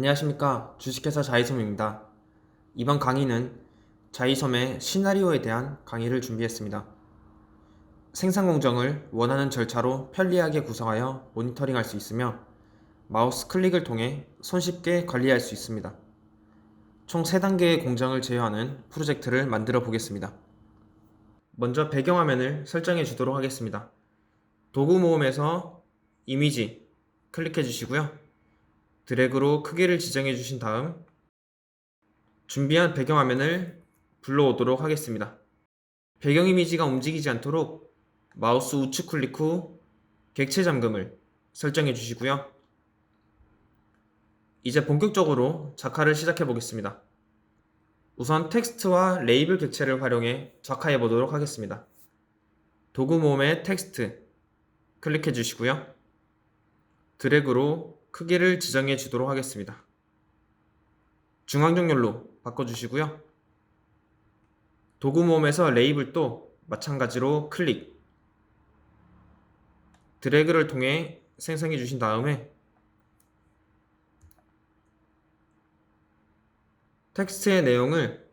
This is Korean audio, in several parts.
안녕하십니까. 주식회사 자이섬입니다. 이번 강의는 자이섬의 시나리오에 대한 강의를 준비했습니다. 생산 공정을 원하는 절차로 편리하게 구성하여 모니터링할 수 있으며 마우스 클릭을 통해 손쉽게 관리할 수 있습니다. 총 3단계의 공정을 제어하는 프로젝트를 만들어 보겠습니다. 먼저 배경화면을 설정해 주도록 하겠습니다. 도구 모음에서 이미지 클릭해 주시고요. 드래그로 크기를 지정해 주신 다음 준비한 배경화면을 불러오도록 하겠습니다. 배경 이미지가 움직이지 않도록 마우스 우측 클릭 후 객체 잠금을 설정해 주시고요. 이제 본격적으로 작화를 시작해 보겠습니다. 우선 텍스트와 레이블 객체를 활용해 작화해 보도록 하겠습니다. 도구 모음의 텍스트 클릭해 주시고요. 드래그로 크기를 지정해 주도록 하겠습니다. 중앙 정렬로 바꿔주시고요. 도구 모음에서 레이블도 마찬가지로 클릭 드래그를 통해 생성해 주신 다음에 텍스트의 내용을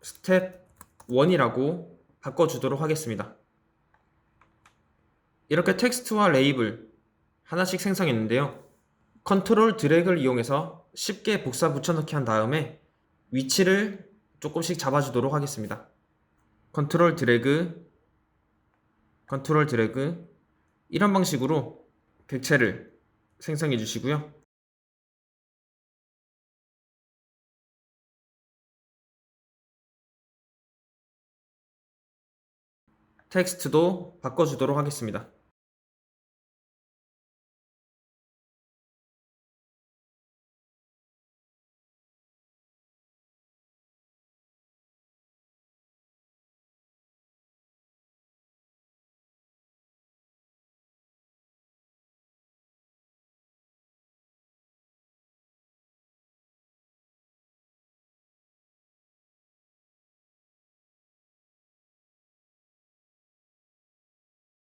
스텝 1이라고 바꿔주도록 하겠습니다. 이렇게 텍스트와 레이블 하나씩 생성했는데요. 컨트롤 드래그를 이용해서 쉽게 복사 붙여넣기 한 다음에 위치를 조금씩 잡아주도록 하겠습니다. 컨트롤 드래그, 컨트롤 드래그 이런 방식으로 객체를 생성해 주시고요. 텍스트도 바꿔주도록 하겠습니다.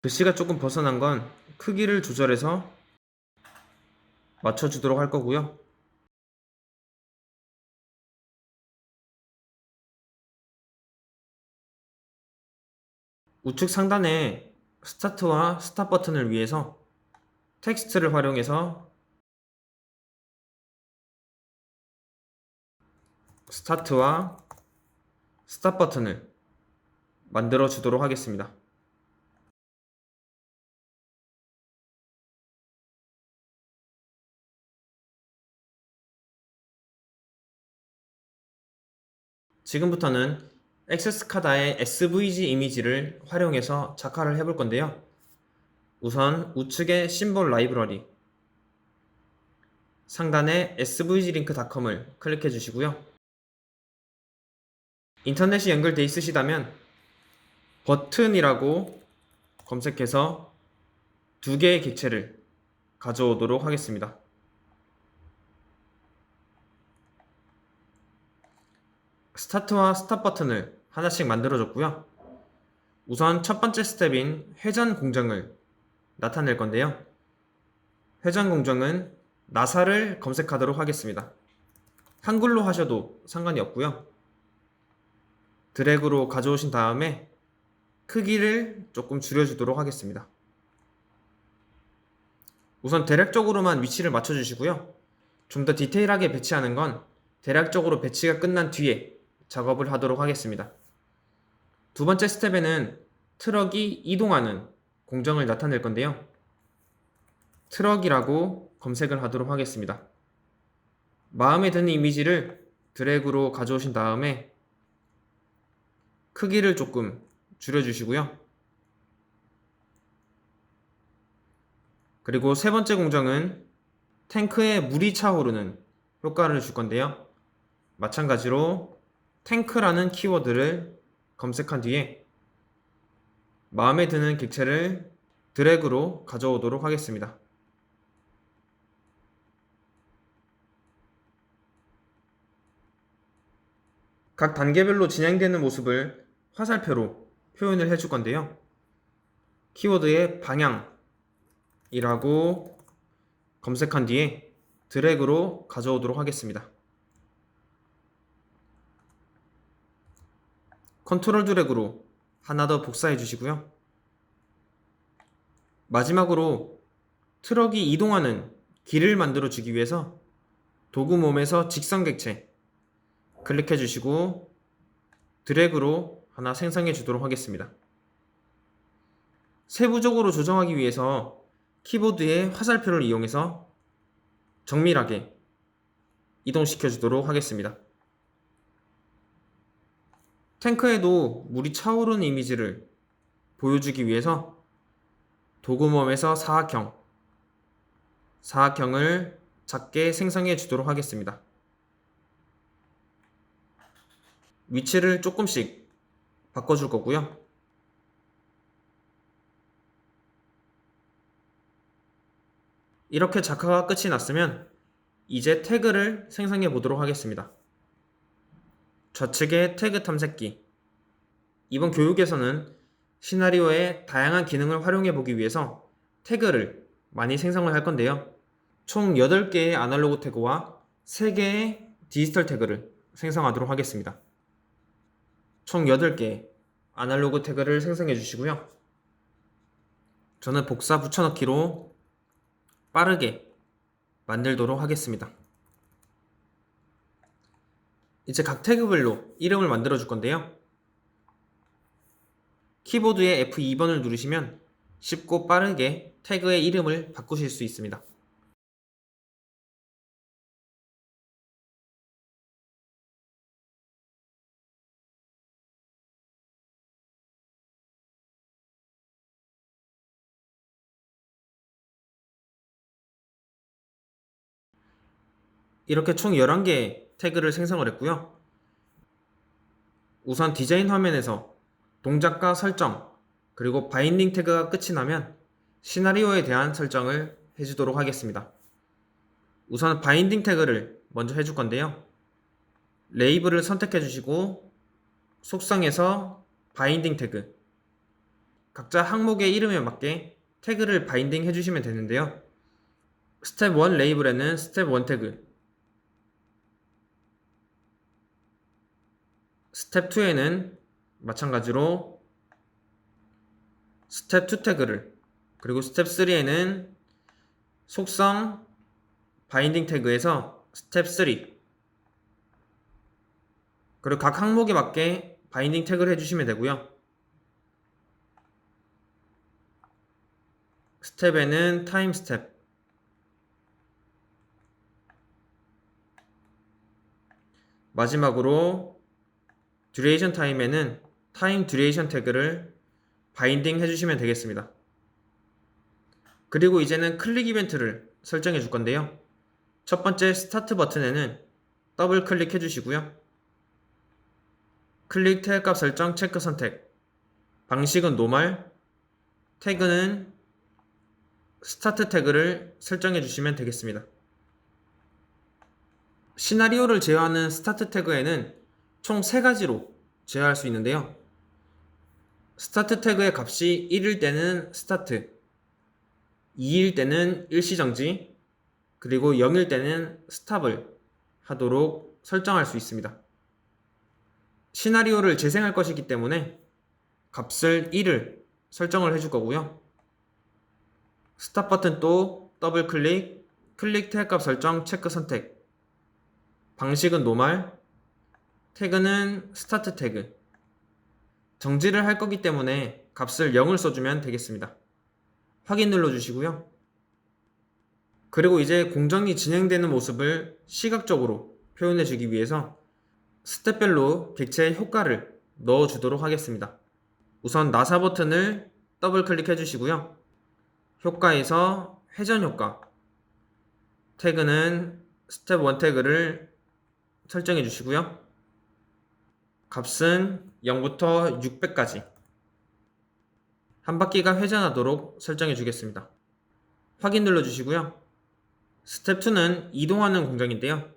글씨가 조금 벗어난 건 크기를 조절해서 맞춰주도록 할 거고요. 우측 상단에 스타트와 스탑 버튼을 위해서 텍스트를 활용해서 스타트와 스탑 버튼을 만들어 주도록 하겠습니다. 지금부터는 액세스카다의 SVG 이미지를 활용해서 작화를 해볼 건데요. 우선 우측의 심볼 라이브러리 상단에 svg링크.com을 클릭해 주시고요. 인터넷이 연결돼 있으시다면 버튼이라고 검색해서 두 개의 객체를 가져오도록 하겠습니다. 스타트와 스탑 버튼을 하나씩 만들어줬고요. 우선 첫 번째 스텝인 회전 공정을 나타낼 건데요. 회전 공정은 나사를 검색하도록 하겠습니다. 한글로 하셔도 상관이 없고요. 드래그로 가져오신 다음에 크기를 조금 줄여주도록 하겠습니다. 우선 대략적으로만 위치를 맞춰주시고요. 좀 더 디테일하게 배치하는 건 대략적으로 배치가 끝난 뒤에 작업을 하도록 하겠습니다. 두 번째 스텝에는 트럭이 이동하는 공정을 나타낼 건데요. 트럭이라고 검색을 하도록 하겠습니다. 마음에 드는 이미지를 드래그로 가져오신 다음에 크기를 조금 줄여주시고요. 그리고 세 번째 공정은 탱크에 물이 차오르는 효과를 줄 건데요. 마찬가지로 탱크라는 키워드를 검색한 뒤에 마음에 드는 객체를 드래그로 가져오도록 하겠습니다. 각 단계별로 진행되는 모습을 화살표로 표현을 해줄 건데요. 키워드의 방향이라고 검색한 뒤에 드래그로 가져오도록 하겠습니다. 컨트롤 드래그로 하나 더 복사해 주시고요. 마지막으로 트럭이 이동하는 길을 만들어 주기 위해서 도구 몸에서 직선 객체 클릭해 주시고 드래그로 하나 생성해 주도록 하겠습니다. 세부적으로 조정하기 위해서 키보드의 화살표를 이용해서 정밀하게 이동시켜 주도록 하겠습니다. 탱크에도 물이 차오르는 이미지를 보여주기 위해서 도구몸에서 사각형, 사각형을 작게 생성해 주도록 하겠습니다. 위치를 조금씩 바꿔줄 거고요. 이렇게 작화가 끝이 났으면 이제 태그를 생성해 보도록 하겠습니다. 좌측에 태그 탐색기. 이번 교육에서는 시나리오의 다양한 기능을 활용해 보기 위해서 태그를 많이 생성을 할 건데요. 총 8개의 아날로그 태그와 3개의 디지털 태그를 생성하도록 하겠습니다. 총 8개의 아날로그 태그를 생성해 주시고요. 저는 복사 붙여넣기로 빠르게 만들도록 하겠습니다. 이제 각 태그별로 이름을 만들어 줄 건데요. 키보드의 F2번을 누르시면 쉽고 빠르게 태그의 이름을 바꾸실 수 있습니다. 이렇게 총 11개의 태그를 생성을 했고요. 우선 디자인 화면에서 동작과 설정, 그리고 바인딩 태그가 끝이 나면 시나리오에 대한 설정을 해주도록 하겠습니다. 우선 바인딩 태그를 먼저 해줄 건데요. 레이블을 선택해 주시고 속성에서 바인딩 태그 각자 항목의 이름에 맞게 태그를 바인딩 해주시면 되는데요. 스텝 1 레이블에는 스텝 1 태그 스텝 2에는 마찬가지로 스텝 2 태그를 그리고 스텝 3에는 속성 바인딩 태그에서 스텝 3 그리고 각 항목에 맞게 바인딩 태그를 해주시면 되고요. 스텝에는 타임 스텝 마지막으로 듀레이션 타임에는 타임 듀레이션 태그를 바인딩 해주시면 되겠습니다. 그리고 이제는 클릭 이벤트를 설정해 줄 건데요. 첫 번째 스타트 버튼에는 더블 클릭해 주시고요. 클릭 태그 값 설정 체크 선택 방식은 노멀 태그는 스타트 태그를 설정해 주시면 되겠습니다. 시나리오를 제어하는 스타트 태그에는 총 3가지로 제어할 수 있는데요. 스타트 태그의 값이 1일 때는 스타트, 2일 때는 일시정지, 그리고 0일 때는 스탑을 하도록 설정할 수 있습니다. 시나리오를 재생할 것이기 때문에 값을 1을 설정을 해줄 거고요. 스탑 버튼 또 더블 클릭, 클릭 태그값 설정 체크 선택, 방식은 노멀, 태그는 스타트 태그. 정지를 할 거기 때문에 값을 0을 써주면 되겠습니다. 확인 눌러주시고요. 그리고 이제 공정이 진행되는 모습을 시각적으로 표현해 주기 위해서 스텝별로 객체의 효과를 넣어 주도록 하겠습니다. 우선 나사 버튼을 더블 클릭해 주시고요. 효과에서 회전 효과 태그는 스텝 1 태그를 설정해 주시고요. 값은 0부터 600까지 한 바퀴가 회전하도록 설정해 주겠습니다. 확인 눌러 주시고요. 스텝 2는 이동하는 공정인데요.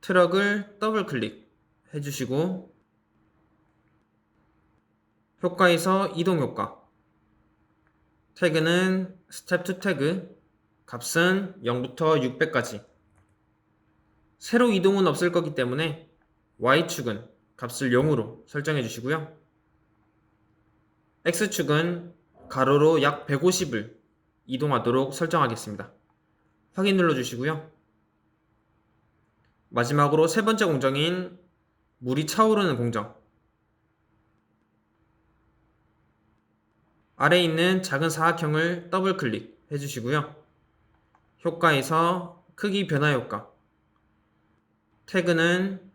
트럭을 더블 클릭 해 주시고 효과에서 이동 효과 태그는 스텝 2 태그 값은 0부터 600까지 세로 이동은 없을 거기 때문에 y축은 값을 0으로 설정해 주시고요. x축은 가로로 약 150을 이동하도록 설정하겠습니다. 확인 눌러 주시고요. 마지막으로 세 번째 공정인 물이 차오르는 공정. 아래에 있는 작은 사각형을 더블 클릭해 주시고요. 효과에서 크기 변화 효과. 태그는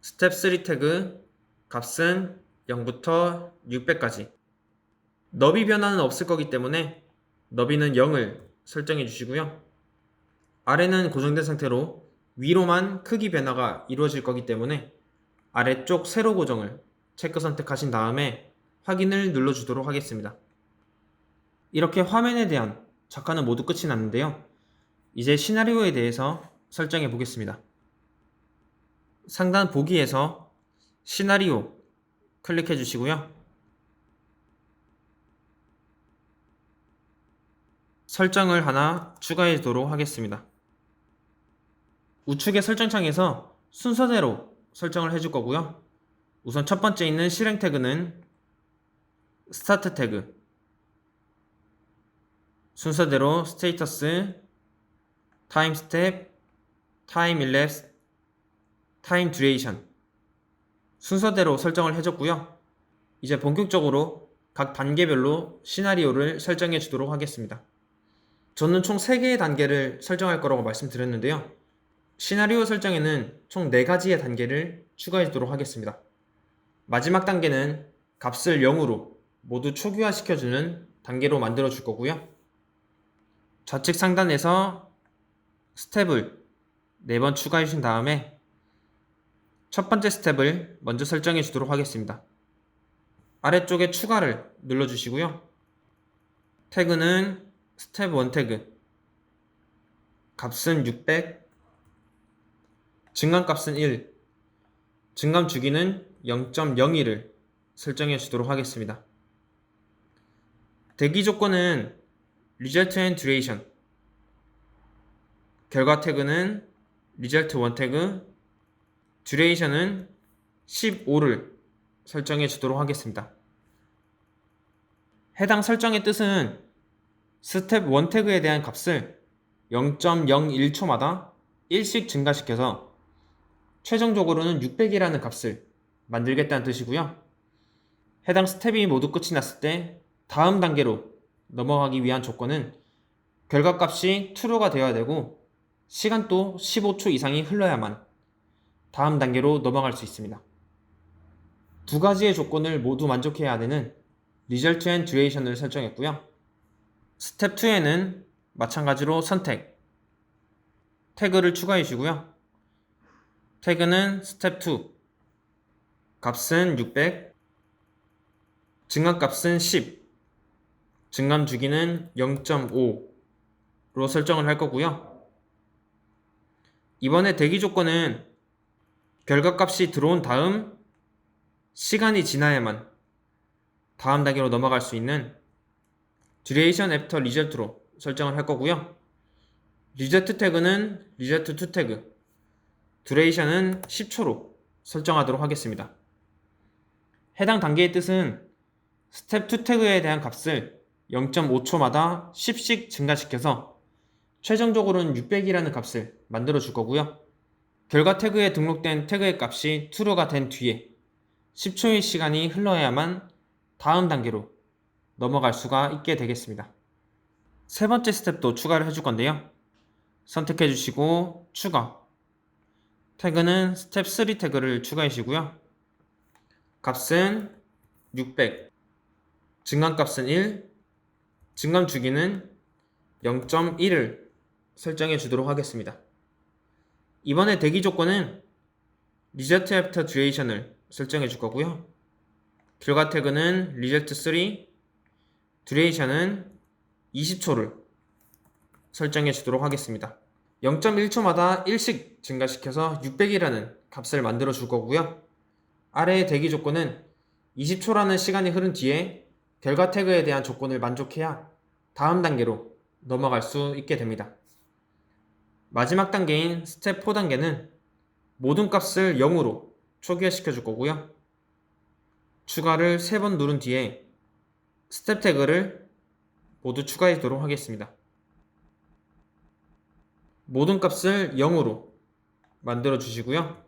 스텝 3 태그 값은 0부터 600까지. 너비 변화는 없을 거기 때문에 너비는 0을 설정해 주시고요. 아래는 고정된 상태로 위로만 크기 변화가 이루어질 거기 때문에 아래쪽 세로 고정을 체크 선택하신 다음에 확인을 눌러주도록 하겠습니다. 이렇게 화면에 대한 작화는 모두 끝이 났는데요. 이제 시나리오에 대해서 설정해 보겠습니다. 상단 보기에서 시나리오 클릭해 주시고요. 설정을 하나 추가하도록 하겠습니다. 우측의 설정창에서 순서대로 설정을 해줄 거고요. 우선 첫 번째 있는 실행 태그는 스타트 태그 순서대로 스테이터스, 타임 스텝, 타임 일랩스, 타임 듀레이션 순서대로 설정을 해줬고요. 이제 본격적으로 각 단계별로 시나리오를 설정해 주도록 하겠습니다. 저는 총 3개의 단계를 설정할 거라고 말씀드렸는데요. 시나리오 설정에는 총 4가지의 단계를 추가해 주도록 하겠습니다. 마지막 단계는 값을 0으로 모두 초기화 시켜주는 단계로 만들어 줄 거고요. 좌측 상단에서 스텝을 4번 추가해 주신 다음에 첫 번째 스텝을 먼저 설정해 주도록 하겠습니다. 아래쪽에 추가를 눌러 주시고요. 태그는 스텝 1 태그 값은 600 증감 값은 1 증감 주기는 0.01을 설정해 주도록 하겠습니다. 대기 조건은 result and duration 결과 태그는 result 1 태그 duration은 15를 설정해 주도록 하겠습니다. 해당 설정의 뜻은 스텝 1 태그에 대한 값을 0.01초마다 1씩 증가시켜서 최종적으로는 600이라는 값을 만들겠다는 뜻이고요. 해당 스텝이 모두 끝이 났을 때 다음 단계로 넘어가기 위한 조건은 결과값이 true가 되어야 되고 시간도 15초 이상이 흘러야만 다음 단계로 넘어갈 수 있습니다. 두 가지의 조건을 모두 만족해야 되는 result and duration을 설정했고요. 스텝 2에는 마찬가지로 선택, 태그를 추가해 주고요. 태그는 스텝 2, 값은 600, 증감 값은 10, 증감 주기는 0.5로 설정을 할 거고요. 이번에 대기 조건은 결과값이 들어온 다음 시간이 지나야만 다음 단계로 넘어갈 수 있는 duration after result로 설정을 할 거고요. result 태그는 result to 태그, duration은 10초로 설정하도록 하겠습니다. 해당 단계의 뜻은 스텝 2 태그에 대한 값을 0.5초마다 10씩 증가시켜서 최종적으로는 600이라는 값을 만들어 줄 거고요. 결과 태그에 등록된 태그의 값이 true가 된 뒤에 10초의 시간이 흘러야만 다음 단계로 넘어갈 수가 있게 되겠습니다. 세 번째 스텝도 추가를 해줄 건데요. 선택해 주시고 추가 태그는 스텝 3 태그를 추가해 주시고요. 값은 600 증감 값은 1 증감 주기는 0.1을 설정해 주도록 하겠습니다. 이번에 대기 조건은 result after duration을 설정해 줄 거고요. 결과 태그는 result 3, duration은 20초를 설정해 주도록 하겠습니다. 0.1초마다 1씩 증가시켜서 600이라는 값을 만들어 줄 거고요. 아래의 대기 조건은 20초라는 시간이 흐른 뒤에 결과 태그에 대한 조건을 만족해야 다음 단계로 넘어갈 수 있게 됩니다. 마지막 단계인 스텝 4 단계는 모든 값을 0으로 초기화시켜 줄 거고요. 추가를 3번 누른 뒤에 스텝 태그를 모두 추가하도록 하겠습니다. 모든 값을 0으로 만들어 주시고요.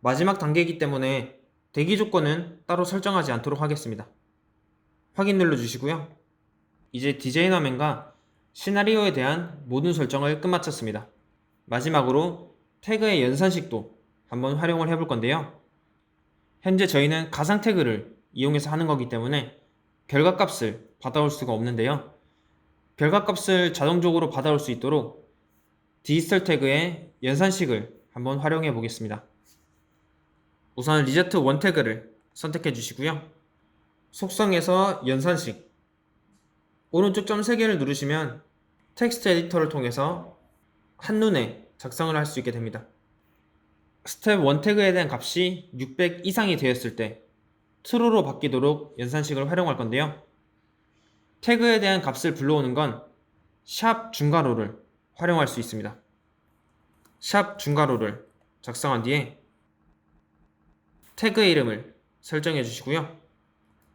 마지막 단계이기 때문에 대기 조건은 따로 설정하지 않도록 하겠습니다. 확인 눌러 주시고요. 이제 디자인 화면과 시나리오에 대한 모든 설정을 끝마쳤습니다. 마지막으로 태그의 연산식도 한번 활용을 해볼 건데요. 현재 저희는 가상 태그를 이용해서 하는 거기 때문에 결과값을 받아올 수가 없는데요. 결과값을 자동적으로 받아올 수 있도록 디지털 태그의 연산식을 한번 활용해 보겠습니다. 우선 리제트 원 태그를 선택해 주시고요. 속성에서 연산식 오른쪽 점 3개를 누르시면 텍스트 에디터를 통해서 한눈에 작성을 할 수 있게 됩니다. 스텝 1 태그에 대한 값이 600 이상이 되었을 때 true로 바뀌도록 연산식을 활용할 건데요. 태그에 대한 값을 불러오는 건 샵 중괄호를 활용할 수 있습니다. 샵 중괄호를 작성한 뒤에 태그의 이름을 설정해 주시고요.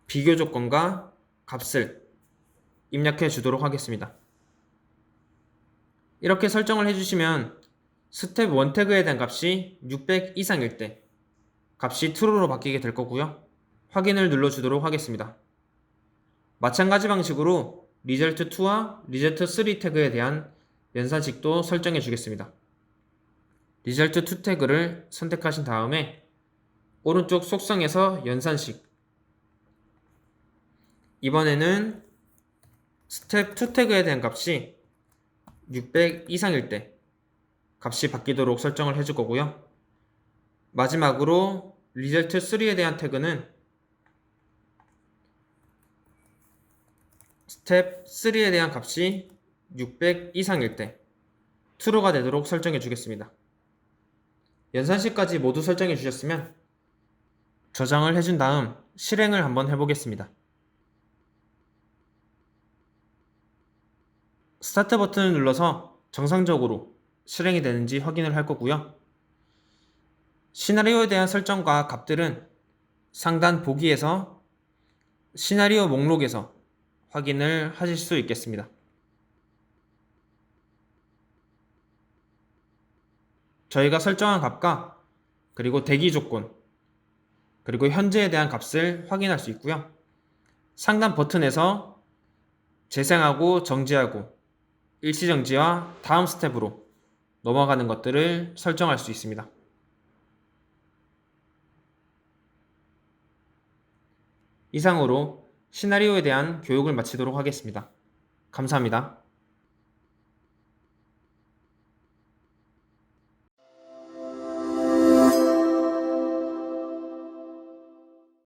비교 조건과 값을 입력해 주도록 하겠습니다. 이렇게 설정을 해주시면 스텝 1 태그에 대한 값이 600 이상일 때 값이 true로 바뀌게 될 거고요. 확인을 눌러주도록 하겠습니다. 마찬가지 방식으로 result 2와 result 3 태그에 대한 연산식도 설정해 주겠습니다. result 2 태그를 선택하신 다음에 오른쪽 속성에서 연산식 이번에는 스텝 2 태그에 대한 값이 600 이상일 때 값이 바뀌도록 설정을 해줄 거고요. 마지막으로 result 3에 대한 태그는 스텝 3에 대한 값이 600 이상일 때 true가 되도록 설정해 주겠습니다. 연산식까지 모두 설정해 주셨으면 저장을 해준 다음 실행을 한번 해보겠습니다. 스타트 버튼을 눌러서 정상적으로 실행이 되는지 확인을 할 거고요. 시나리오에 대한 설정과 값들은 상단 보기에서 시나리오 목록에서 확인을 하실 수 있겠습니다. 저희가 설정한 값과 그리고 대기 조건 그리고 현재에 대한 값을 확인할 수 있고요. 상단 버튼에서 재생하고 정지하고 일시정지와 다음 스텝으로 넘어가는 것들을 설정할 수 있습니다. 이상으로 시나리오에 대한 교육을 마치도록 하겠습니다. 감사합니다.